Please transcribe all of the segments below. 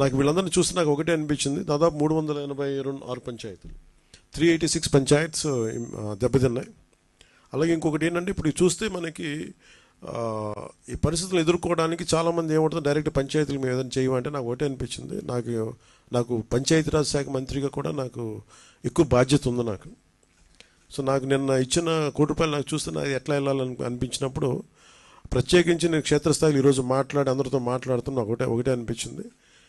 నాకు వీళ్ళందరినీ చూసి నాకు ఒకటే అనిపించింది. దాదాపు మూడు వందల ఎనభై రెండు ఆరు పంచాయతీలు. త్రీ ఎయిటీ సిక్స్ పంచాయత్స్ దెబ్బతిన్నాయి. అలాగే ఇంకొకటి ఏంటంటే ఇప్పుడు చూస్తే మనకి ఈ పరిస్థితులు ఎదుర్కోవడానికి చాలామంది ఏమంటుంది డైరెక్ట్ పంచాయతీల మీద ఏదైనా చేయమంటే నాకు ఒకటే అనిపించింది. నాకు నాకు పంచాయతీరాజ్ శాఖ మంత్రిగా కూడా నాకు ఎక్కువ బాధ్యత ఉంది నాకు. సో నాకు నిన్న ఇచ్చిన కోటి రూపాయలు నాకు చూస్తే నాకు ఎట్లా వెళ్ళాలని అనిపించినప్పుడు ప్రత్యేకించి నేను క్షేత్రస్థాయిలో ఈరోజు మాట్లాడి అందరితో మాట్లాడుతున్నా ఒకటే ఒకటే అనిపించింది.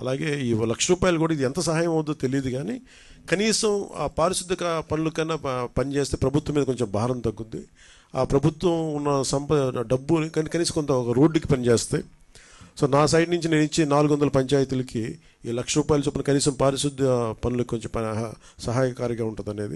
అలాగే ఈ లక్ష రూపాయలు కూడా ఇది ఎంత సహాయం అవుతుందో తెలియదు కానీ కనీసం ఆ పారిశుద్ధిక పనుల కన్నా పనిచేస్తే ప్రభుత్వం మీద కొంచెం భారం తగ్గుద్ది. ఆ ప్రభుత్వం ఉన్న సంప డబ్బు కానీ కనీసం కొంత ఒక రోడ్డుకి పనిచేస్తాయి సో నా సైడ్ నుంచి నేను ఇచ్చి నాలుగు వందల పంచాయతీలకి ఈ లక్ష రూపాయల చొప్పున కనీసం పారిశుద్ధ్య పనులకు కొంచెం సహాయకారిగా ఉంటుంది అనేది